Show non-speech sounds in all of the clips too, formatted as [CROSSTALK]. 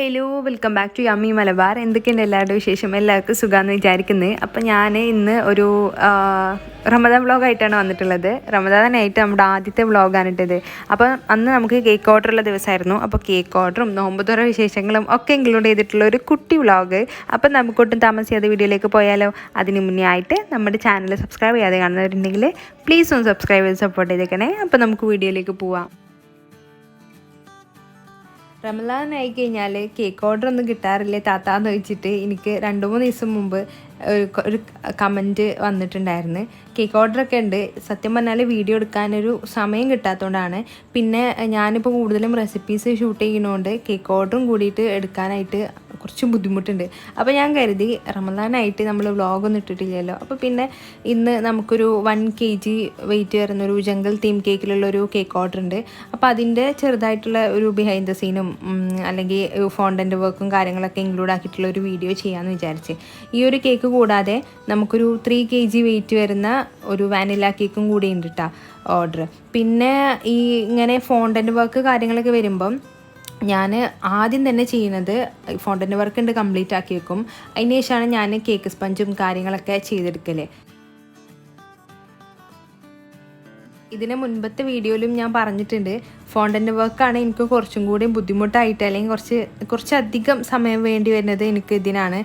Hello welcome back to yummy Malabar എന്തൊക്കെയുണ്ട് എല്ലാവരുടെ വിശേഷം? എല്ലാവർക്കും സുഖമാണെന്ന് വിചാരിക്കുന്നത് അപ്പം ഞാൻ ഇന്ന് ഒരു റമദ റമദാൻ വ്ളോഗായിട്ടാണ് വന്നിട്ടുള്ളത്. റമദാനായിട്ട് നമ്മുടെ ആദ്യത്തെ വ്ളോഗാണ് ഇട്ടത്. അപ്പം അന്ന് നമുക്ക് കേക്ക് ഓർഡർ ഉള്ള ദിവസമായിരുന്നു. അപ്പോൾ കേക്ക് ഓർഡറും നോമ്പുതുറ വിശേഷങ്ങളും ഒക്കെ ഇൻക്ലൂഡ് ചെയ്തിട്ടുള്ള ഒരു കുട്ടി വ്ളോഗ് അപ്പം നമുക്കൊട്ടും താമസിയാതെ വീഡിയോയിലേക്ക് പോയാലോ? അതിന് മുന്നേ ആയിട്ട് നമ്മുടെ ചാനൽ സബ്സ്ക്രൈബ് ചെയ്യാതെ കാണുന്നവരുണ്ടെങ്കിൽ പ്ലീസ് ഒന്ന് സബ്സ്ക്രൈബ് ചെയ്ത് സപ്പോർട്ട് ചെയ്തേക്കണേ. അപ്പം നമുക്ക് വീഡിയോയിലേക്ക് പോവാം. റമലാൻ ആയി കഴിഞ്ഞാൽ കേക്ക് ഓർഡർ ഒന്നും കിട്ടാറില്ലേ താത്താന്ന് ചോദിച്ചിട്ട് എനിക്ക് രണ്ട് മൂന്ന് ദിവസം മുമ്പ് ഒരു കമന്റ് വന്നിട്ടുണ്ടായിരുന്നു. കേക്ക് ഓർഡറൊക്കെ ഉണ്ട്. സത്യം പറഞ്ഞാൽ വീഡിയോ എടുക്കാനൊരു സമയം കിട്ടാത്തതുകൊണ്ടാണ് പിന്നെ ഞാനിപ്പോൾ കൂടുതലും റെസിപ്പീസ് ഷൂട്ട് ചെയ്യുന്നതുകൊണ്ട് കേക്ക് ഓർഡറും കൂടിയിട്ട് എടുക്കാനായിട്ട് കുറച്ച് ബുദ്ധിമുട്ടുണ്ട്. അപ്പോൾ ഞാൻ കരുതി റമദാനായിട്ട് നമ്മൾ വ്ളോഗൊന്നും ഇട്ടിട്ടില്ലല്ലോ. അപ്പോൾ പിന്നെ ഇന്ന് നമുക്കൊരു വൺ കെ ജി വെയിറ്റ് വരുന്ന ഒരു തീം കേക്കിലുള്ള ഒരു കേക്ക് ഓർഡർ ഉണ്ട്. അപ്പോൾ അതിന്റെ ചെറുതായിട്ടുള്ള ഒരു ബിഹൈൻഡ് ദ സീനും അല്ലെങ്കിൽ ഫോണ്ടന്റ് വർക്കും കാര്യങ്ങളൊക്കെ ഇൻക്ലൂഡ് ആക്കിയിട്ടുള്ള ഒരു വീഡിയോ ചെയ്യാമെന്ന് വിചാരിച്ച്. ഈ ഒരു കേക്ക് കൂടാതെ നമുക്കൊരു ത്രീ കെ ജി വെയിറ്റ് വരുന്ന ഒരു വാനില കേക്കും കൂടി ഉണ്ട് കേട്ടോ ഓർഡർ പിന്നെ ഈ ഇങ്ങനെ ഫോണ്ടന്റ് വർക്ക് കാര്യങ്ങളൊക്കെ വരുമ്പം ഞാൻ ആദ്യം തന്നെ ചെയ്യുന്നത് ഫോണ്ടന്റ് വർക്ക് ഉണ്ട് കംപ്ലീറ്റ് ആക്കി വെക്കും. അതിന് ശേഷമാണ് ഞാൻ കേക്ക് സ്പഞ്ചും കാര്യങ്ങളൊക്കെ ചെയ്തെടുക്കൽ ഇതിന് മുൻപത്തെ വീഡിയോയിലും ഞാൻ പറഞ്ഞിട്ടുണ്ട്. ഫോണ്ടന്റ് വർക്കാണ് എനിക്ക് കുറച്ചും കൂടി ബുദ്ധിമുട്ടായിട്ട് അല്ലെങ്കിൽ കുറച്ച് കുറച്ചധികം സമയം വേണ്ടി വരുന്നത് എനിക്ക് ഇതിനാണ്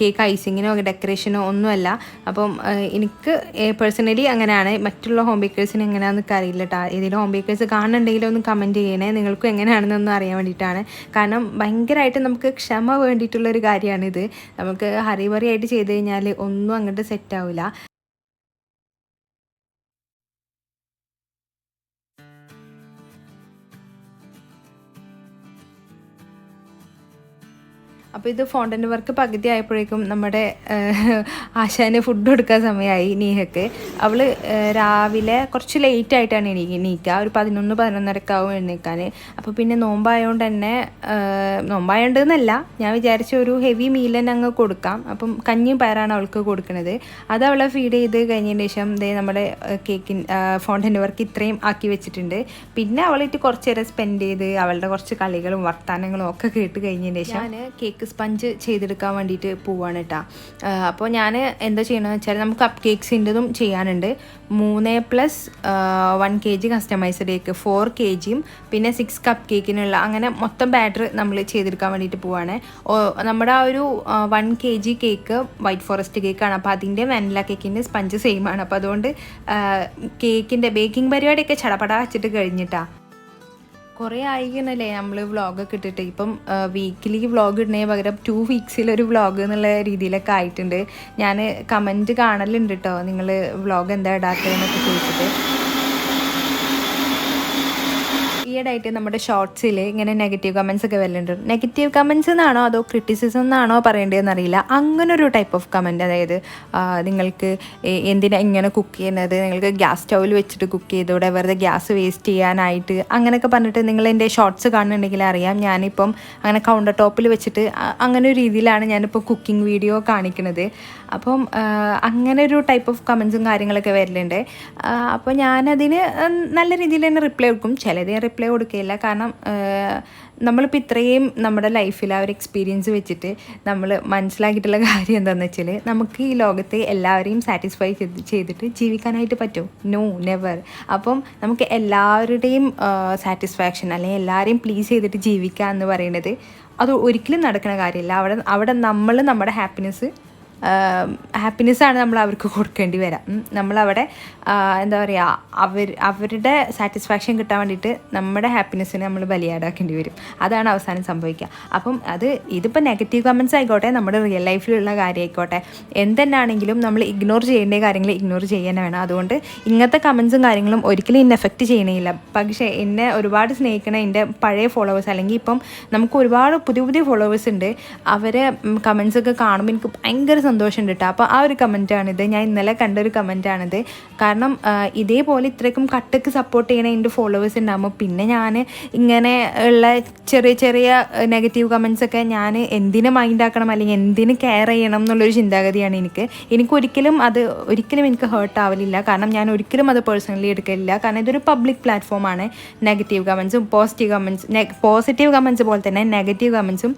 കേക്ക് ഐസിങ്ങിനോ ഡെക്കറേഷനോ ഒന്നുമല്ല. അപ്പം എനിക്ക് പേഴ്സണലി അങ്ങനെയാണ്. മറ്റുള്ള ഹോം ബേക്കേഴ്സിന് എങ്ങനെയാണെന്നൊക്കെ അറിയില്ല കേട്ടോ ഏതെങ്കിലും ഹോം ബേക്കേഴ്സ് കാണുന്നുണ്ടെങ്കിൽ ഒന്ന് കമന്റ് ചെയ്യണേ. നിങ്ങൾക്കും എങ്ങനെയാണെന്നൊന്നും അറിയാൻ വേണ്ടിയിട്ടാണ്. കാരണം ഭയങ്കരമായിട്ട് നമുക്ക് ക്ഷമ വേണ്ടിയിട്ടുള്ളൊരു കാര്യമാണിത്. നമുക്ക് ഹറി ആയിട്ട് ചെയ്ത് കഴിഞ്ഞാൽ ഒന്നും അങ്ങോട്ട് സെറ്റ് അപ്പോൾ ഇത് ഫോണ്ടന്റ് വർക്ക് പകുതി ആയപ്പോഴേക്കും നമ്മുടെ ആശാന് ഫുഡ് കൊടുക്കാൻ സമയമായി നീഹക്ക്. അവൾ രാവിലെ കുറച്ച് ലേറ്റ് ആയിട്ടാണ് എനിക്ക് നീക്കുക ഒരു പതിനൊന്ന് പതിനൊന്നരക്ക് ആവും എഴുന്നേക്കാൻ അപ്പോൾ പിന്നെ നോമ്പായതുകൊണ്ട് തന്നെ നോമ്പായതുകൊണ്ട് ഞാൻ വിചാരിച്ച ഒരു ഹെവി മീൽ തന്നെ അങ്ങ് കൊടുക്കാം. അപ്പം കഞ്ഞിയും പയറാണ് അവൾക്ക് കൊടുക്കുന്നത് അത് അവളെ ഫീഡ് ചെയ്ത് കഴിഞ്ഞതിന് ശേഷം ദേ നമ്മുടെ കേക്കിൻ ഫോണ്ടന്റ് വർക്ക് ഇത്രയും ആക്കി വെച്ചിട്ടുണ്ട്. പിന്നെ അവളിട്ട് കുറച്ച് നേരം സ്പെൻഡ് ചെയ്ത് അവളുടെ കുറച്ച് കളികളും വർത്തമാനങ്ങളും ഒക്കെ കേട്ട് കഴിഞ്ഞതിന് ശേഷം ഞാൻ കേക്ക് സ്പഞ്ച് ചെയ്തെടുക്കാൻ വേണ്ടിയിട്ട് പോവാണ് കേട്ടോ അപ്പോൾ ഞാൻ എന്താ ചെയ്യണമെന്ന് വെച്ചാൽ നമുക്ക് കപ്പ് കേക്ക്സിന്റെതും ചെയ്യാനുണ്ട്. മൂന്ന് plus one K G customised cake four K ജിയും പിന്നെ സിക്സ് കപ്പ് കേക്കിനുള്ള അങ്ങനെ മൊത്തം ബാറ്റർ നമ്മൾ ചെയ്തെടുക്കാൻ വേണ്ടിയിട്ട് പോവാണ്. നമ്മുടെ ആ ഒരു one K G cake white forest കേക്കാണ് അപ്പോൾ അതിന്റെ വാനില കേക്കിന്റെ സ്പഞ്ച് സെയിം ആണ്. അപ്പോൾ അതുകൊണ്ട് കേക്കിന്റെ ബേക്കിംഗ് പരിപാടിയൊക്കെ ചടപട വെച്ചിട്ട് കഴിഞ്ഞിട്ടാ. കുറേ ആയിക്കണല്ലേ നമ്മൾ വ്ളോഗൊക്കെ ഇട്ടിട്ട്. ഇപ്പം വീക്കിലി വ്ളോഗ് ഇടണേ പകരം ടു വീക്സിലൊരു വ്ളോഗ് എന്നുള്ള രീതിയിലൊക്കെ ആയിട്ടുണ്ട്. ഞാൻ കമന്റ് കാണലുണ്ട് കേട്ടോ നിങ്ങൾ വ്ളോഗ് എന്താ ഇടാത്തതെന്നൊക്കെ ചോദിച്ചിട്ട്. ഈയിടെയായിട്ട് നമ്മുടെ ഷോർട്സിൽ ഇങ്ങനെ നെഗറ്റീവ് കമൻസ് ഒക്കെ വരലുണ്ട്. നെഗറ്റീവ് കമൻസ് എന്നാണോ അതോ ക്രിറ്റിസിസം എന്നാണോ പറയേണ്ടതെന്ന് അറിയില്ല അങ്ങനെ ഒരു ടൈപ്പ് ഓഫ് കമന്റ് അതായത് നിങ്ങൾക്ക് എന്തിനാ ഇങ്ങനെ കുക്ക് ചെയ്യുന്നത്? നിങ്ങൾക്ക് ഗ്യാസ് സ്റ്റൗവിൽ വെച്ചിട്ട് കുക്ക് ചെയ്തൂടെ? വെറുതെ ഗ്യാസ് വേസ്റ്റ് ചെയ്യാനായിട്ട്? അങ്ങനെയൊക്കെ പറഞ്ഞിട്ട് നിങ്ങൾ എന്റെ ഷോർട്സ് കാണുന്നുണ്ടെങ്കിൽ അറിയാം. ഞാനിപ്പം അങ്ങനെ കൗണ്ടർ ടോപ്പിൽ വെച്ചിട്ട് അങ്ങനെ ഒരു രീതിയിലാണ് ഞാനിപ്പോൾ കുക്കിംഗ് വീഡിയോ കാണിക്കുന്നത് അപ്പം അങ്ങനെ ഒരു ടൈപ്പ് ഓഫ് കമൻസും കാര്യങ്ങളൊക്കെ വരലുണ്ട്. അപ്പോൾ ഞാനതിന് നല്ല രീതിയിൽ തന്നെ റിപ്ലൈ കൊടുക്കും. ചിലത് ഞാൻ റിപ്ലൈ കൊടുക്കുകയില്ല കാരണം നമ്മളിപ്പോൾ ഇത്രയും നമ്മുടെ ലൈഫിൽ ആ ഒരു എക്സ്പീരിയൻസ് വെച്ചിട്ട് നമ്മൾ മനസ്സിലാക്കിയിട്ടുള്ള കാര്യം എന്താണെന്ന് വെച്ചാൽ നമുക്ക് ഈ ലോകത്തെ എല്ലാവരെയും സാറ്റിസ്ഫൈ ചെയ്ത് ചെയ്തിട്ട് ജീവിക്കാനായിട്ട് പറ്റും. നോ നെവർ അപ്പം നമുക്ക് എല്ലാവരുടെയും സാറ്റിസ്ഫാക്ഷൻ അല്ലെങ്കിൽ എല്ലാവരെയും പ്ലീസ് ചെയ്തിട്ട് ജീവിക്കുക എന്ന് പറയുന്നത് അത് ഒരിക്കലും നടക്കുന്ന കാര്യമില്ല അവിടെ അവിടെ നമ്മൾ നമ്മുടെ ഹാപ്പിനെസ് ഹാപ്പിനെസ്സാണ് നമ്മൾ അവർക്ക് കൊടുക്കേണ്ടി വരാം. നമ്മളവിടെ എന്താ പറയുക അവർ അവരുടെ സാറ്റിസ്ഫാക്ഷൻ കിട്ടാൻ വേണ്ടിയിട്ട് നമ്മുടെ ഹാപ്പിനെസ്സിനെ നമ്മൾ ബലിയാടാക്കേണ്ടി വരും. അതാണ് അവസാനം സംഭവിക്കുക. അപ്പം അത് ഇതിപ്പോൾ നെഗറ്റീവ് കമൻസ് ആയിക്കോട്ടെ നമ്മുടെ റിയൽ ലൈഫിലുള്ള കാര്യമായിക്കോട്ടെ എന്തെന്നാണെങ്കിലും നമ്മൾ ഇഗ്നോർ ചെയ്യേണ്ട കാര്യങ്ങൾ ഇഗ്നോർ ചെയ്യാൻ വേണം. അതുകൊണ്ട് ഇങ്ങനത്തെ കമൻസും കാര്യങ്ങളും ഒരിക്കലും ഇന്ന് എഫക്റ്റ് ചെയ്യണില്ല പക്ഷേ എന്നെ ഒരുപാട് സ്നേഹിക്കണ എന്റെ പഴയ ഫോളോവേഴ്സ് അല്ലെങ്കിൽ ഇപ്പം നമുക്ക് ഒരുപാട് പുതിയ പുതിയ ഫോളോവേഴ്സ് ഉണ്ട്. അവരെ കമൻസൊക്കെ കാണുമ്പോൾ എനിക്ക് ഭയങ്കര സന്തോഷമുണ്ട് കേട്ടോ അപ്പോൾ ആ ഒരു കമന്റാണിത് ഞാൻ ഇന്നലെ കണ്ട ഒരു കമന്റാണിത് കാരണം ഇതേപോലെ ഇത്രയ്ക്കും കട്ടക്ക് സപ്പോർട്ട് ചെയ്യണ എന്റെ ഫോളോവേഴ്സ് ഉണ്ടാകുമ്പോൾ പിന്നെ ഞാൻ ഇങ്ങനെ ഉള്ള ചെറിയ ചെറിയ നെഗറ്റീവ് കമൻസൊക്കെ ഞാൻ എന്തിനു മൈൻഡാക്കണം അല്ലെങ്കിൽ എന്തിനു കെയർ ചെയ്യണം എന്നുള്ളൊരു ചിന്താഗതിയാണ് എനിക്ക്. എനിക്ക് ഒരിക്കലും അത് ഒരിക്കലും എനിക്ക് ഹേർട്ട് ആവലില്ല. കാരണം ഞാൻ ഒരിക്കലും അത് പേഴ്സണലി എടുക്കലില്ല. കാരണം ഇതൊരു പബ്ലിക് പ്ലാറ്റ്ഫോമാണ് നെഗറ്റീവ് കമൻസും പോസിറ്റീവ് കമൻസ് പോസിറ്റീവ് കമൻസ് പോലെ തന്നെ നെഗറ്റീവ് കമൻസും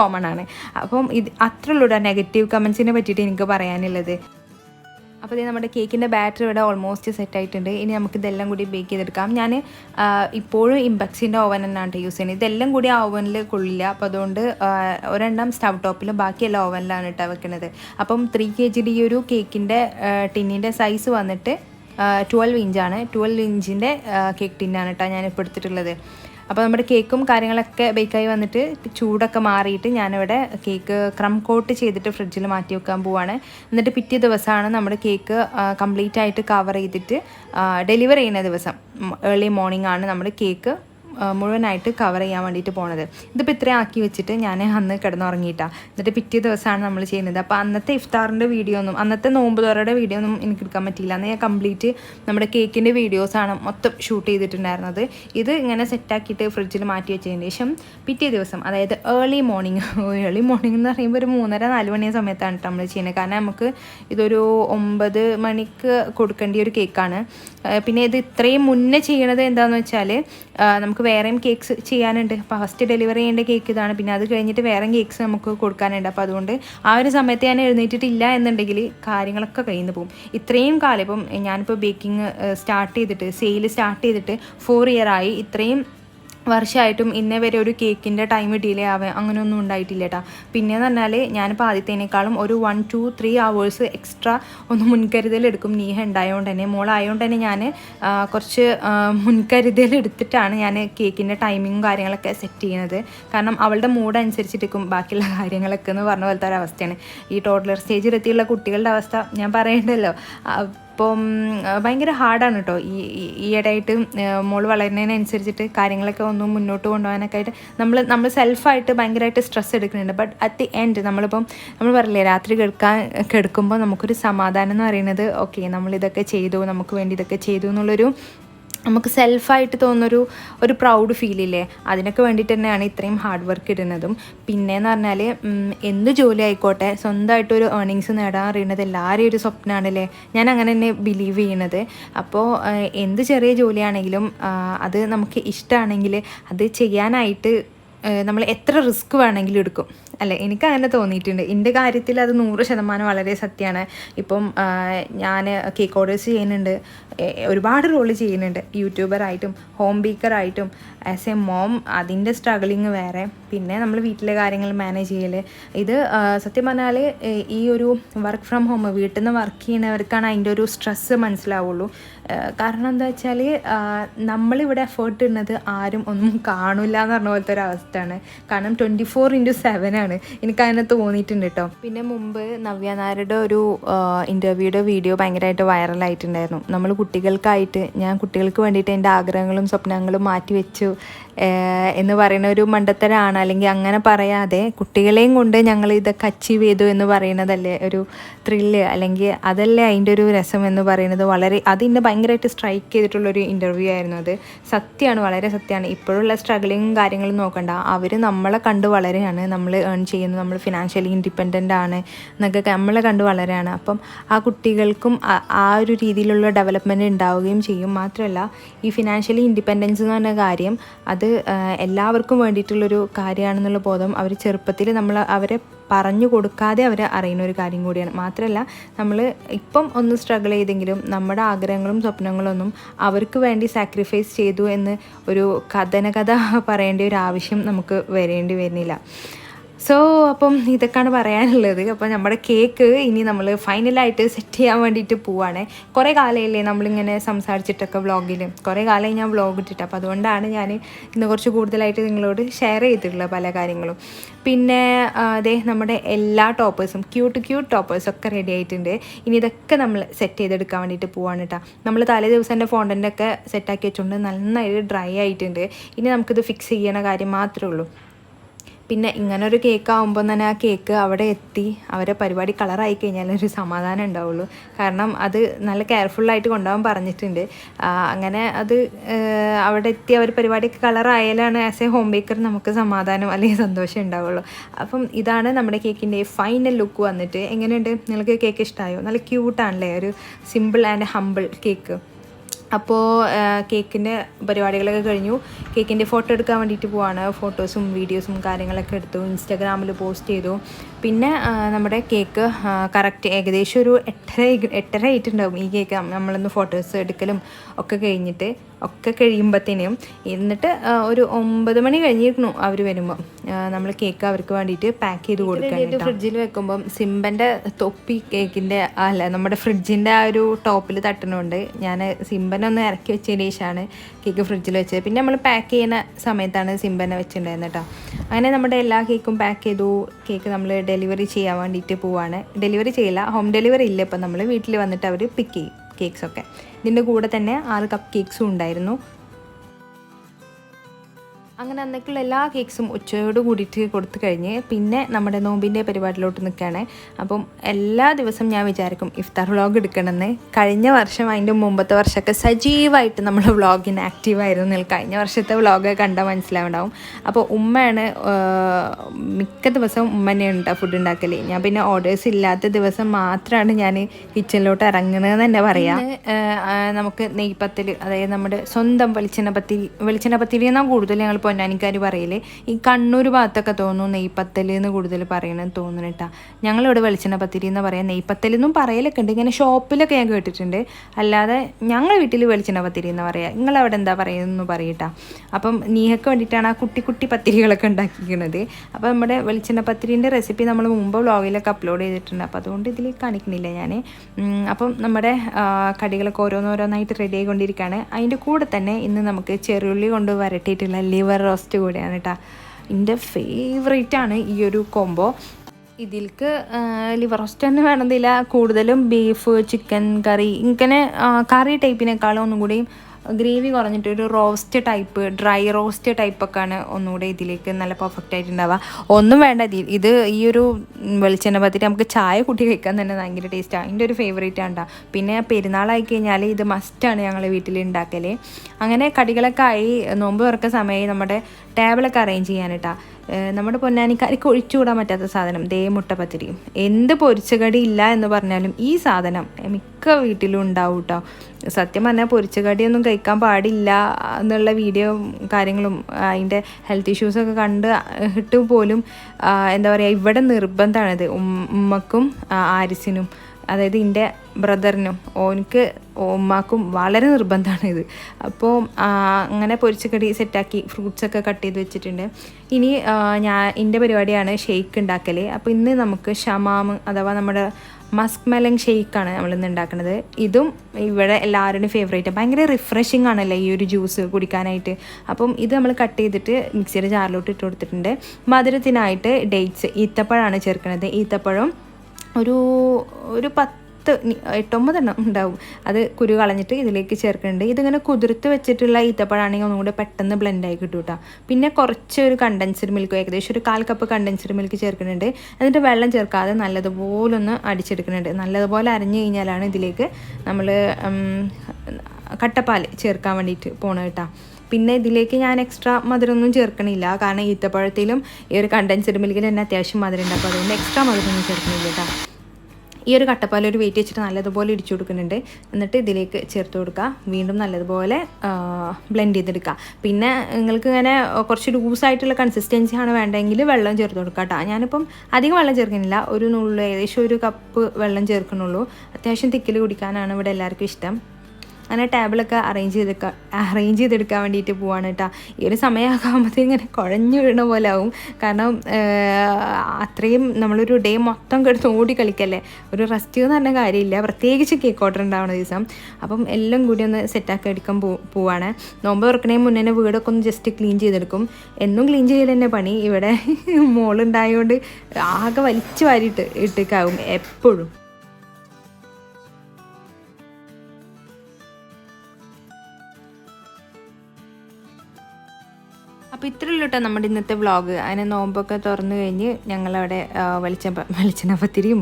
കോമൺ ആണ്. അപ്പം ഇത് അത്ര അത്രയുള്ളൂ നെഗറ്റീവ് കമൻസിനെ പറ്റിയിട്ട് എനിക്ക് പറയാനുള്ളത്. അപ്പോൾ ഇത് നമ്മുടെ കേക്കിന്റെ ബാറ്ററി ഇവിടെ ഓൾമോസ്റ്റ് സെറ്റ് ആയിട്ടുണ്ട്. ഇനി നമുക്ക് ഇതെല്ലാം കൂടി ബേക്ക് ചെയ്തെടുക്കാം. ഞാൻ ഇപ്പോഴും ഇമ്പക്സിന്റെ ഓവൻ തന്നെയാണ് യൂസ് ചെയ്യുന്നത്. ഇതെല്ലാം കൂടി ആ ഓവനിൽ കൊള്ളില്ല. അപ്പോൾ അതുകൊണ്ട് ഒരെണ്ണം സ്റ്റവ് ടോപ്പിലും ബാക്കിയെല്ലാം ഓവനിലാണ് ഇട്ട് വെക്കുന്നത് അപ്പം ത്രീ കെ ജിയുടെ ഈ ഒരു കേക്കിന്റെ ടിന്നിന്റെ സൈസ് വന്നിട്ട് ട്വൽവ് ഇഞ്ചാണ് ട്വൽവ് ഇഞ്ചിന്റെ കേക്ക് ടിന്നാണ് കേട്ടോ ഞാനിപ്പോൾ എടുത്തിട്ടുള്ളത്. അപ്പോൾ നമ്മുടെ കേക്കും കാര്യങ്ങളൊക്കെ ബേക്കായി വന്നിട്ട് ചൂടൊക്കെ മാറിയിട്ട് ഞാനിവിടെ കേക്ക് ക്രം കോട്ട് ചെയ്തിട്ട് ഫ്രിഡ്ജിൽ മാറ്റി വെക്കാൻ പോവാണ്. എന്നിട്ട് പിറ്റേ ദിവസമാണ് നമ്മുടെ കേക്ക് കംപ്ലീറ്റ് ആയിട്ട് കവർ ചെയ്തിട്ട് ഡെലിവർ ചെയ്യുന്ന ദിവസം ഏർലി മോർണിംഗ് ആണ് നമ്മുടെ കേക്ക് മുഴുവനായിട്ട് കവർ ചെയ്യാൻ വേണ്ടിയിട്ട് പോണത്. ഇതിപ്പോൾ ഇത്രയും ആക്കി വെച്ചിട്ട് ഞാൻ അന്ന് കിടന്നുറങ്ങിയിട്ടാണ് എന്നിട്ട് പിറ്റേ ദിവസമാണ് നമ്മൾ ചെയ്യുന്നത്. അപ്പോൾ അന്നത്തെ ഇഫ്താറിന്റെ വീഡിയോ ഒന്നും അന്നത്തെ നോമ്പ് തുറയുടെ വീഡിയോ ഒന്നും എനിക്ക് എടുക്കാൻ പറ്റിയില്ല. അന്ന് ഞാൻ കംപ്ലീറ്റ് നമ്മുടെ കേക്കിന്റെ വീഡിയോസാണ് മൊത്തം ഷൂട്ട് ചെയ്തിട്ടുണ്ടായിരുന്നത്. ഇത് ഇങ്ങനെ സെറ്റാക്കിയിട്ട് ഫ്രിഡ്ജിൽ മാറ്റി വെച്ചതിന് ശേഷം പിറ്റേ ദിവസം അതായത് ഏർലി മോർണിംഗ് ഏർലി മോർണിംഗ് എന്ന് പറയുമ്പോൾ ഒരു മൂന്നര നാല് മണി സമയത്താണ് നമ്മൾ ചെയ്യുന്നത്. കാരണം നമുക്ക് ഇതൊരു ഒമ്പത് മണിക്ക് കൊടുക്കേണ്ട ഒരു കേക്കാണ് പിന്നെ ഇത് ഇത്രയും മുന്നേ ചെയ്യണത് എന്താണെന്ന് വെച്ചാൽ നമുക്ക് വേറെയും കേക്ക്സ് ചെയ്യാനുണ്ട്. അപ്പോൾ ഫസ്റ്റ് ഡെലിവറി ചെയ്യേണ്ട കേക്ക് ഇതാണ്. പിന്നെ അത് കഴിഞ്ഞിട്ട് വേറെ കേക്ക്സ് നമുക്ക് കൊടുക്കാനുണ്ട്. അപ്പോൾ അതുകൊണ്ട് ആ ഒരു സമയത്ത് ഞാൻ എഴുന്നേറ്റിട്ടില്ല എന്നുണ്ടെങ്കിൽ കാര്യങ്ങളൊക്കെ കയ്യിൽ നിന്ന് പോകും. ഇത്രയും കാലം ഇപ്പം ഞാനിപ്പോൾ ബേക്കിംഗ് സ്റ്റാർട്ട് ചെയ്തിട്ട് സെയിൽ സ്റ്റാർട്ട് ചെയ്തിട്ട് ഫോർ ഇയർ ആയി ഇത്രയും വർഷമായിട്ടും ഇന്നേ വരെ ഒരു കേക്കിന്റെ ടൈം ഡിലേ ആവുക അങ്ങനെയൊന്നും ഉണ്ടായിട്ടില്ല കേട്ടോ പിന്നെയെന്ന് പറഞ്ഞാൽ ഞാനിപ്പോൾ ആദ്യത്തേനേക്കാളും ഒരു one two three hours extra ഒന്ന് മുൻകരുതൽ എടുക്കും നീഹ ഉണ്ടായതുകൊണ്ട് തന്നെ. മോളായതുകൊണ്ട് തന്നെ ഞാൻ കുറച്ച് മുൻകരുതലെടുത്തിട്ടാണ് ഞാൻ കേക്കിന്റെ ടൈമിങ്ങും കാര്യങ്ങളൊക്കെ സെറ്റ് ചെയ്യുന്നത് കാരണം അവളുടെ മൂഡ് അനുസരിച്ചിട്ടിരിക്കും ബാക്കിയുള്ള കാര്യങ്ങളൊക്കെ എന്ന് പറഞ്ഞ പോലത്തെ ഒരവസ്ഥയാണ് ഈ ടോട്ടലർ സ്റ്റേജിലെത്തിയുള്ള കുട്ടികളുടെ അവസ്ഥ ഞാൻ പറയണ്ടല്ലോ. അപ്പം ഭയങ്കര ഹാർഡാണ് കേട്ടോ ഈ ഈ- ഈയിടെയായിട്ട് മോൾ വളരുന്നതിനനുസരിച്ചിട്ട് കാര്യങ്ങളൊക്കെ ഒന്നും മുന്നോട്ട് കൊണ്ടുപോകാനൊക്കെ ആയിട്ട് നമ്മൾ നമ്മൾ സെൽഫായിട്ട് ഭയങ്കരമായിട്ട് സ്ട്രെസ് എടുക്കുന്നുണ്ട്. ബട്ട് അറ്റ് ദി എൻഡ് നമ്മളിപ്പം നമ്മൾ പറയില്ലേ രാത്രി കിടക്കാൻ കിടക്കുമ്പോൾ നമുക്കൊരു സമാധാനം എന്ന് പറയുന്നത് ഓക്കെ നമ്മളിതൊക്കെ ചെയ്തു നമുക്ക് വേണ്ടി ഇതൊക്കെ ചെയ്തു എന്നുള്ളൊരു നമുക്ക് സെൽഫായിട്ട് തോന്നുന്നൊരു ഒരു പ്രൗഡ് ഫീൽ ഇല്ലേ? അതിനൊക്കെ വേണ്ടിയിട്ട് തന്നെയാണ് ഇത്രയും ഹാർഡ് വർക്ക് ഇടുന്നതും. പിന്നെയെന്ന് പറഞ്ഞാൽ എന്ത് ജോലി ആയിക്കോട്ടെ സ്വന്തമായിട്ട് ഒരു ഏർണിങ്സ് നേടാൻ അറിയുന്നത് എല്ലാവരെയും ഒരു സ്വപ്നമാണല്ലേ ഞാൻ അങ്ങനെ തന്നെ ബിലീവ് ചെയ്യണത്. അപ്പോൾ എന്ത് ചെറിയ ജോലിയാണെങ്കിലും അത് നമുക്ക് ഇഷ്ടമാണെങ്കിൽ അത് ചെയ്യാനായിട്ട് നമ്മൾ എത്ര റിസ്ക് വേണമെങ്കിലും എടുക്കും. അല്ലേ? എനിക്ക് അങ്ങനെ തോന്നിയിട്ടുണ്ട്. എന്റെ കാര്യത്തിൽ അത് നൂറ് ശതമാനം വളരെ സത്യമാണ്. ഇപ്പം ഞാൻ കേക്ക് ഓർഡേഴ്സ് ചെയ്യുന്നുണ്ട്. ഒരുപാട് റോൾ ചെയ്യുന്നുണ്ട്. യൂട്യൂബറായിട്ടും ഹോം ബേക്കറായിട്ടും ആസ് എ മോം അതിന്റെ സ്ട്രഗിളിങ് വേറെ. പിന്നെ നമ്മൾ വീട്ടിലെ കാര്യങ്ങൾ മാനേജ് ചെയ്യൽ ഇത് സത്യം പറഞ്ഞാൽ ഈ ഒരു വർക്ക് ഫ്രം ഹോം വീട്ടിൽ നിന്ന് വർക്ക് ചെയ്യുന്നവർക്കാണ് അതിന്റെ ഒരു സ്ട്രെസ്സ് മനസ്സിലാവുള്ളൂ. കാരണം എന്താ വെച്ചാൽ നമ്മളിവിടെ എഫേർട്ട് ഇടുന്നത് ആരും ഒന്നും കാണില്ല എന്ന് പറഞ്ഞ പോലത്തെ ഒരു അവസ്ഥയാണ്. കാരണം ട്വന്റി ഫോർ ഇന്റു സെവൻ ആണ്. എനിക്ക് അതിനകത്ത് തോന്നിയിട്ടുണ്ട് കേട്ടോ പിന്നെ മുമ്പ് നവ്യ നായരുടെ ഒരു ഇന്റർവ്യൂയുടെ വീഡിയോ ഭയങ്കരമായിട്ട് വൈറലായിട്ടുണ്ടായിരുന്നു നമ്മൾ കുട്ടികൾക്കായിട്ട് ഞാൻ കുട്ടികൾക്ക് വേണ്ടിയിട്ട് എന്റെ ആഗ്രഹങ്ങളും സ്വപ്നങ്ങളും മാറ്റി വെച്ചു എന്ന് പറയുന്ന ഒരു മണ്ടത്തരാണ്. അല്ലെങ്കിൽ അങ്ങനെ പറയാതെ കുട്ടികളെയും കൊണ്ട് ഞങ്ങൾ ഇതൊക്കെ അച്ചീവ് ചെയ്തു എന്ന് പറയുന്നതല്ലേ ഒരു ത്രില്ല് അല്ലെങ്കിൽ അതല്ലേ അതിന്റെ ഒരു രസം എന്ന് പറയുന്നത്? വളരെ അതിന്റെ ഭയങ്കരമായിട്ട് സ്ട്രൈക്ക് ചെയ്തിട്ടുള്ളൊരു ഇന്റർവ്യൂ ആയിരുന്നു അത്. സത്യമാണ് വളരെ സത്യമാണ് ഇപ്പോഴുള്ള സ്ട്രഗിളിങ്ങും കാര്യങ്ങളും നോക്കണ്ട. അവർ നമ്മളെ കണ്ട് വളരെയാണ് നമ്മൾ ഏൺ ചെയ്യുന്നത്. നമ്മൾ ഫിനാൻഷ്യലി ഇൻഡിപെൻഡന്റ് ആണ് എന്നൊക്കെ നമ്മളെ കണ്ട് വളരെയാണ് അപ്പം ആ കുട്ടികൾക്കും ആ ഒരു രീതിയിലുള്ള ഡെവലപ്മെന്റ് ഉണ്ടാവുകയും ചെയ്യും. മാത്രമല്ല ഈ ഫിനാൻഷ്യലി ഇൻഡിപെൻഡൻസ് എന്ന് പറഞ്ഞ കാര്യം അത് ആ, എല്ലാവർക്കും വേണ്ടിയിട്ടുള്ളൊരു കാര്യമാണെന്നുള്ള ബോധം അവർ ചെറുപ്പത്തിൽ നമ്മൾ അവരെ പറഞ്ഞു കൊടുക്കാതെ അവരെ അറിയുന്ന ഒരു കാര്യം കൂടിയാണ്. മാത്രമല്ല നമ്മൾ ഇപ്പം ഒന്ന് സ്ട്രഗിൾ ചെയ്തെങ്കിലും നമ്മുടെ ആഗ്രഹങ്ങളും സ്വപ്നങ്ങളൊന്നും അവർക്ക് വേണ്ടി സാക്രിഫൈസ് ചെയ്തു എന്ന് ഒരു കഥനകഥ പറയേണ്ട ഒരു ആവശ്യം നമുക്ക് വരേണ്ടി വരുന്നില്ല. സോ അപ്പം ഇതൊക്കെയാണ് പറയാനുള്ളത്. അപ്പോൾ നമ്മുടെ കേക്ക് ഇനി നമ്മൾ ഫൈനലായിട്ട് സെറ്റ് ചെയ്യാൻ വേണ്ടിയിട്ട് പോവാണ്. കുറേ കാലമില്ലേ നമ്മളിങ്ങനെ സംസാരിച്ചിട്ടൊക്കെ വ്ളോഗിൽ കുറേ കാലമായി ഞാൻ വ്ളോഗ് ഇട്ടിട്ട്. അപ്പോൾ അതുകൊണ്ടാണ് ഞാൻ ഇന്ന് കുറച്ച് കൂടുതലായിട്ട് നിങ്ങളോട് ഷെയർ ചെയ്തിട്ടുള്ളത് പല കാര്യങ്ങളും. പിന്നെ അതേ നമ്മുടെ എല്ലാ ടോപ്പേഴ്സും ക്യൂട്ട് ക്യൂട്ട് ടോപ്പേഴ്സൊക്കെ റെഡി ആയിട്ടുണ്ട്. ഇനി ഇതൊക്കെ നമ്മൾ സെറ്റ് ചെയ്തെടുക്കാൻ വേണ്ടിയിട്ട് പോവാണ് കേട്ടോ നമ്മൾ തലേ ദിവസം എന്റെ ഫോണ്ടന്റൊക്കെ സെറ്റാക്കി വെച്ചുകൊണ്ട് നന്നായിട്ട് ഡ്രൈ ആയിട്ടുണ്ട്. ഇനി നമുക്കിത് ഫിക്സ് ചെയ്യണ കാര്യം മാത്രമേ ഉള്ളൂ. പിന്നെ ഇങ്ങനെ ഒരു കേക്ക് ആകുമ്പോൾ തന്നെ ആ കേക്ക് അവിടെ എത്തി. അവരെ പരിപാടി കളറായി കഴിഞ്ഞാൽ ഒരു സമാധാനം ഉണ്ടാവുള്ളൂ. കാരണം അത് നല്ല കെയർഫുള്ളായിട്ട് കൊണ്ടുപോകാൻ പറഞ്ഞിട്ടുണ്ട്. അങ്ങനെ അത് അവിടെ എത്തി അവർ പരിപാടിക്ക് കളറായാലാണ് ആസ് എ ഹോം ബേക്കർ നമുക്ക് സമാധാനം അല്ലെങ്കിൽ സന്തോഷം ഉണ്ടാവുള്ളൂ. അപ്പം ഇതാണ് നമ്മുടെ കേക്കിന്റെ ഫൈനൽ ലുക്ക് വന്നിട്ട്. എങ്ങനെയുണ്ട്? നിങ്ങൾക്ക് കേക്ക് ഇഷ്ടമായോ നല്ല ക്യൂട്ടാണല്ലേ ഒരു സിമ്പിൾ ആൻഡ് ഹമ്പിൾ കേക്ക് അപ്പോൾ കേക്കിന്റെ പരിപാടികളൊക്കെ കഴിഞ്ഞു. കേക്കിന്റെ ഫോട്ടോ എടുക്കാൻ വേണ്ടിയിട്ട് പോവാണ്. ഫോട്ടോസും വീഡിയോസും കാര്യങ്ങളൊക്കെ എടുത്തു. ഇൻസ്റ്റാഗ്രാമിൽ പോസ്റ്റ് ചെയ്തു. പിന്നെ നമ്മുടെ കേക്ക് കറക്റ്റ് ഏകദേശം ഒരു എട്ടര എട്ടര ആയിട്ടുണ്ടാവും ഈ കേക്ക്. നമ്മളൊന്ന് ഫോട്ടോസ് എടുക്കലും ഒക്കെ കഴിഞ്ഞിട്ട് ഒക്കെ കഴിയുമ്പോഴത്തേനും എന്നിട്ട് ഒരു ഒമ്പത് മണി കഴിഞ്ഞിരുന്നു അവർ വരുമ്പോൾ നമ്മൾ കേക്ക് അവർക്ക് വേണ്ടിയിട്ട് പാക്ക് ചെയ്ത് കൊടുക്കാൻ ഫ്രിഡ്ജിൽ വെക്കുമ്പം സിമ്പന്റെ തൊപ്പി കേക്കിന്റെ അല്ല നമ്മുടെ ഫ്രിഡ്ജിന്റെ ആ ഒരു ടോപ്പിൽ തട്ടണുണ്ട്. ഞാൻ സിമ്പനെ ഒന്ന് ഇറക്കി വെച്ചതിന് ശേഷമാണ് കേക്ക് ഫ്രിഡ്ജിൽ വെച്ചത്. പിന്നെ നമ്മൾ പാക്ക് ചെയ്യുന്ന സമയത്താണ് സിമ്പനെ വെച്ചിട്ടുണ്ടായിരുന്നത് കേട്ടോ. അങ്ങനെ നമ്മുടെ എല്ലാ കേക്കും പാക്ക് ചെയ്തു. കേക്ക് നമ്മൾ ഡെലിവറി ചെയ്യാൻ വേണ്ടിയിട്ട് പോവാണ്. ഡെലിവറി ചെയ്യില്ല. ഹോം ഡെലിവറി ഇല്ല. ഇപ്പം നമ്മൾ വീട്ടിൽ വന്നിട്ട് അവർ പിക്ക് ചെയ്യും കേക്ക്സൊക്കെ. ഇതിന്റെ കൂടെ തന്നെ ആറ് കപ്പ് കേക്ക്സും ഉണ്ടായിരുന്നു. അങ്ങനെ അന്നേക്കുള്ള എല്ലാ കേക്ക്സും ഉച്ചയോട് കൂടിയിട്ട് കൊടുത്തു കഴിഞ്ഞ് പിന്നെ നമ്മുടെ നോമ്പിന്റെ പരിപാടിയിലോട്ട് നിൽക്കുകയാണ്. അപ്പം എല്ലാ ദിവസവും ഞാൻ വിചാരിക്കും ഇഫ്താർ വ്ളോഗ് എടുക്കണമെന്ന്. കഴിഞ്ഞ വർഷം അതിന്റെ മുമ്പത്തെ വർഷമൊക്കെ സജീവമായിട്ട് നമ്മൾ വ്ളോഗിന് ആക്റ്റീവായിരുന്നു കഴിഞ്ഞ വർഷത്തെ വ്ളോഗ് കണ്ടാൽ മനസ്സിലാവുണ്ടാവും. അപ്പോൾ ഉമ്മയാണ് മിക്ക ദിവസവും ഉമ്മ തന്നെയാണ് കേട്ടോ ഫുഡ് ഉണ്ടാക്കൽ ഞാൻ പിന്നെ ഓർഡേഴ്സ് ഇല്ലാത്ത ദിവസം മാത്രമാണ് ഞാൻ കിച്ചണിലോട്ട് ഇറങ്ങുന്നത് തന്നെ പറയാം. നമുക്ക് നെയ്പത്തിൽ അതായത് നമ്മുടെ സ്വന്തം വെളിച്ചെണ്ണ പത്തിരി വെളിച്ചെണ്ണ പത്തിരി എന്നാൽ കൂടുതൽ ഞങ്ങൾ പൊന്നാനിക്കാർ പറയില്ലേ ഈ കണ്ണൂർ ഭാഗത്തൊക്കെ തോന്നുന്നു നെയ്പത്തൽ എന്ന് കൂടുതൽ പറയണമെന്ന് തോന്നുന്നു കേട്ടാ ഞങ്ങളിവിടെ വെളിച്ചെണ്ണ പത്തിരി എന്ന് പറയാം നെയ്പത്തൽ എന്നും പറയലൊക്കെ ഉണ്ട്. ഇങ്ങനെ ഷോപ്പിലൊക്കെ ഞാൻ കേട്ടിട്ടുണ്ട്. അല്ലാതെ ഞങ്ങൾ വീട്ടിൽ വെളിച്ചെണ്ണ പത്തിരി എന്ന് പറയാം. നിങ്ങളവിടെ എന്താ പറയുന്നതെന്ന് പറയട്ടാ അപ്പം നീഹക്ക് വേണ്ടിയിട്ടാണ് ആ കുട്ടി കുട്ടി പത്തിരികളൊക്കെ ഉണ്ടാക്കിയിരിക്കുന്നത് അപ്പം നമ്മുടെ വെളിച്ചെണ്ണ പത്തിരിന്റെ റെസിപ്പി നമ്മൾ മുമ്പ് വ്ളോഗിലൊക്കെ അപ്ലോഡ് ചെയ്തിട്ടുണ്ട്. അപ്പോൾ അതുകൊണ്ട് ഇതിൽ കാണിക്കുന്നില്ല ഞാൻ അപ്പം നമ്മുടെ കടികളൊക്കെ ഓരോന്നോരോന്നായിട്ട് റെഡി ആയിക്കൊണ്ടിരിക്കുകയാണ് അതിന്റെ കൂടെ തന്നെ ഇന്ന് നമുക്ക് ചെറുള്ളി കൊണ്ട് വരട്ടിയിട്ടുള്ള ലിവർ റോസ്റ്റ് കൂടെയാണ് കേട്ടോ എന്റെ ഫേവറേറ്റ് ആണ് ഈ ഒരു കോംബോ ഇതിൽക്ക് ലിവർ റോസ്റ്റ് തന്നെ വേണമെന്നില്ല കൂടുതലും ബീഫ് ചിക്കൻ കറി ഇങ്ങനെ കറി ടൈപ്പിനേക്കാളും ഒന്നും കൂടിയും ഗ്രേവി കുറഞ്ഞിട്ട് ഒരു roast type dry roast type ടൈപ്പൊക്കെയാണ് ഒന്നുകൂടെ ഇതിലേക്ക് നല്ല പെർഫെക്റ്റ് ആയിട്ടുണ്ടാവുക. ഒന്നും വേണ്ട ഇത് ഈ ഒരു വെളിച്ചെണ്ണ പത്തിരി നമുക്ക് ചായ കൂട്ടി കഴിക്കാൻ തന്നെ ഭയങ്കര ടേസ്റ്റാണ് അതിന്റെ ഒരു ഫേവറേറ്റ് ആണ്. പിന്നെ പെരുന്നാളായി കഴിഞ്ഞാൽ ഇത് മസ്റ്റാണ് ഞങ്ങൾ വീട്ടിൽ ഉണ്ടാക്കൽ അങ്ങനെ കടികളൊക്കെ ആയി നോമ്പ് തുറക്ക സമയമായി നമ്മുടെ ടേബിളൊക്കെ അറേഞ്ച് ചെയ്യാനിട്ടാ നമ്മുടെ പൊന്നാനിക്കാർക്ക് ഒഴിച്ചുകൂടാൻ പറ്റാത്ത സാധനം ദേ മുട്ടപ്പത്തിരിയും എന്ത് പൊരിച്ചകടി ഇല്ല എന്ന് പറഞ്ഞാലും ഈ സാധനം മിക്ക വീട്ടിലും ഉണ്ടാവും കേട്ടോ സത്യം പറഞ്ഞാൽ പൊരിച്ചകടിയൊന്നും കഴിക്കാൻ പാടില്ല എന്നുള്ള വീഡിയോ കാര്യങ്ങളും അതിന്റെ ഹെൽത്ത് ഇഷ്യൂസൊക്കെ കണ്ട് ഇട്ട് പോലും എന്താ പറയുക ഇവിടെ നിർബന്ധമാണിത് ഉമ്മക്കും ആരിസിനും അതായത് എന്റെ ബ്രദറിനും ഓനിക്ക് ഉമ്മാക്കും വളരെ നിർബന്ധമാണ് ഇത്. അപ്പോൾ അങ്ങനെ പൊരിച്ചക്കടി സെറ്റാക്കി ഫ്രൂട്ട്സൊക്കെ കട്ട് ചെയ്ത് വെച്ചിട്ടുണ്ട്. ഇനി ഞാൻ എന്റെ പരിപാടിയാണ് ഷെയ്ക്ക് ഉണ്ടാക്കൽ അപ്പോൾ ഇന്ന് നമുക്ക് ഷമാമ് അഥവാ നമ്മുടെ മസ്ക് മെലൻ ഷെയ്ക്കാണ് നമ്മൾ ഇന്ന് ഉണ്ടാക്കുന്നത് ഇതും ഇവിടെ എല്ലാവരുടെയും ഫേവറേറ്റ് ഭയങ്കര റിഫ്രഷിംഗ് ആണല്ലേ ഈ ഒരു ജ്യൂസ് കുടിക്കാനായിട്ട്. അപ്പം ഇത് നമ്മൾ കട്ട് ചെയ്തിട്ട് മിക്സിയുടെ ജാറിലോട്ട് ഇട്ട് കൊടുത്തിട്ടുണ്ട്. മധുരത്തിനായിട്ട് ഡേറ്റ്സ് ഈത്തപ്പഴമാണ് ചേർക്കുന്നത് ഈത്തപ്പഴം ഒരു ഒരു പത്ത് എട്ടൊമ്പതെണ്ണം ഉണ്ടാവും. അത് കുരു കളഞ്ഞിട്ട് ഇതിലേക്ക് ചേർക്കുന്നുണ്ട്. ഇതിങ്ങനെ കുതിർത്ത് വെച്ചിട്ടുള്ള ഈത്തപ്പഴാണെങ്കിൽ ഒന്നും കൂടെ പെട്ടെന്ന് ബ്ലെൻഡായി കിട്ടും കേട്ടോ പിന്നെ കുറച്ച് ഒരു കണ്ടൻസ്ഡ് മിൽക്ക് ഏകദേശം ഒരു കാൽ കപ്പ് കണ്ടൻസ്ഡ് മിൽക്ക് ചേർക്കുന്നുണ്ട്. എന്നിട്ട് വെള്ളം ചേർക്കാതെ നല്ലതുപോലെ ഒന്ന് അടിച്ചെടുക്കുന്നുണ്ട്. നല്ലതുപോലെ അരഞ്ഞു കഴിഞ്ഞാലാണ് ഇതിലേക്ക് നമ്മൾ കട്ടപ്പാൽ ചേർക്കാൻ വേണ്ടിയിട്ട് പോണത് കേട്ടോ. പിന്നെ ഇതിലേക്ക് ഞാൻ എക്സ്ട്രാ മധുരമൊന്നും ചേർക്കണില്ല. കാരണം ഈത്തപ്പഴത്തിലും ഈ ഒരു കണ്ടൻസ്ഡ് മിൽക്കിൽ തന്നെ അത്യാവശ്യം മധുരം ഉണ്ട് അപ്പോൾ അതുകൊണ്ട് എക്സ്ട്രാ മധുരമൊന്നും ചേർക്കണില്ല കേട്ടോ. ഈ ഒരു കട്ടപ്പാൽ ഒരു വെയിറ്റ് വെച്ചിട്ട് നല്ലതുപോലെ ഇടിച്ചു കൊടുക്കുന്നുണ്ട്. എന്നിട്ട് ഇതിലേക്ക് ചേർത്ത് കൊടുക്കുക. വീണ്ടും നല്ലതുപോലെ ബ്ലെൻഡ് ചെയ്തെടുക്കുക. പിന്നെ നിങ്ങൾക്ക് ഇങ്ങനെ കുറച്ച് ലൂസായിട്ടുള്ള കൺസിസ്റ്റൻസി ആണ് വേണ്ടതെങ്കിൽ വെള്ളം ചേർത്ത് കൊടുക്കുക കേട്ടോ. ഞാനിപ്പം അധികം വെള്ളം ചേർക്കുന്നില്ല. ഒരു നുള്ളു ഏകദേശം ഒരു കപ്പ് വെള്ളം ചേർക്കുന്നുള്ളൂ. അത്യാവശ്യം തിക്കിൽ കുടിക്കാനാണ് ഇവിടെ എല്ലാവർക്കും ഇഷ്ടം. അങ്ങനെ ടേബിളൊക്കെ അറേഞ്ച് ചെയ്തെടുക്കാൻ അറേഞ്ച് ചെയ്തെടുക്കാൻ വേണ്ടിയിട്ട് പോവാണ് കേട്ടോ ഈ ഒരു സമയമാകുമ്പോഴത്തേക്കും ഇങ്ങനെ കുഴഞ്ഞു വീണ പോലെ ആവും. കാരണം അത്രയും നമ്മളൊരു ഡേ മൊത്തം കിടന്ന് ഓടി കളിക്കല്ലേ? ഒരു റെസ്റ്റ് എന്ന് പറഞ്ഞ കാര്യമില്ല. പ്രത്യേകിച്ച് കേക്ക് ഓർഡർ ഉണ്ടാവുന്ന ദിവസം. അപ്പം എല്ലാം കൂടി ഒന്ന് സെറ്റാക്കി എടുക്കാൻ പോ പോവാണ്. നോമ്പ് തുറക്കണേ മുന്നേ തന്നെ വീടൊക്കെ ഒന്ന് ജസ്റ്റ് ക്ലീൻ ചെയ്തെടുക്കും. എന്നും ക്ലീൻ ചെയ്യൽ തന്നെ പണി. ഇവിടെ [LAUGHS] മോളുണ്ടായതുകൊണ്ട് ആകെ വലിച്ചു വാരിയിട്ട് ഇട്ടേക്കാവും എപ്പോഴും. അപ്പോൾ ഇത്രയുള്ളൂ കേട്ടോ നമ്മുടെ ഇന്നത്തെ വ്ളോഗ് അതിനെ നോമ്പൊക്കെ തുറന്നു കഴിഞ്ഞ് ഞങ്ങളവിടെ വെളിച്ച വെളിച്ചെണ്ണ പത്തിരിയും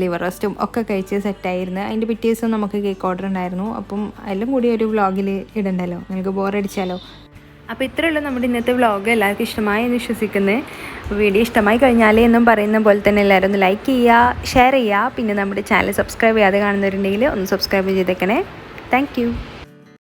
ലിവർ റോസ്റ്റും ഒക്കെ കഴിച്ച് സെറ്റായിരുന്നു അതിന്റെ പിറ്റേ ദിവസം നമുക്ക് കേക്ക് ഓർഡർ ഉണ്ടായിരുന്നു. അപ്പം എല്ലാം കൂടി ഒരു വ്ളോഗിൽ ഇടണ്ടല്ലോ? നിങ്ങൾക്ക് ബോറടിച്ചാലോ അപ്പോൾ ഇത്രയുള്ള നമ്മുടെ ഇന്നത്തെ വ്ളോഗ് എല്ലാവർക്കും ഇഷ്ടമായി എന്ന് വിശ്വസിക്കുന്നത് വീഡിയോ ഇഷ്ടമായി കഴിഞ്ഞാൽ എന്നും പറയുന്ന പോലെ തന്നെ എല്ലാവരും ഒന്ന് ലൈക്ക് ചെയ്യുക ഷെയർ ചെയ്യുക. പിന്നെ നമ്മുടെ ചാനൽ സബ്സ്ക്രൈബ് ചെയ്യാതെ കാണുന്നവരുണ്ടെങ്കിൽ ഒന്ന് സബ്സ്ക്രൈബ് ചെയ്തേക്കണേ. താങ്ക്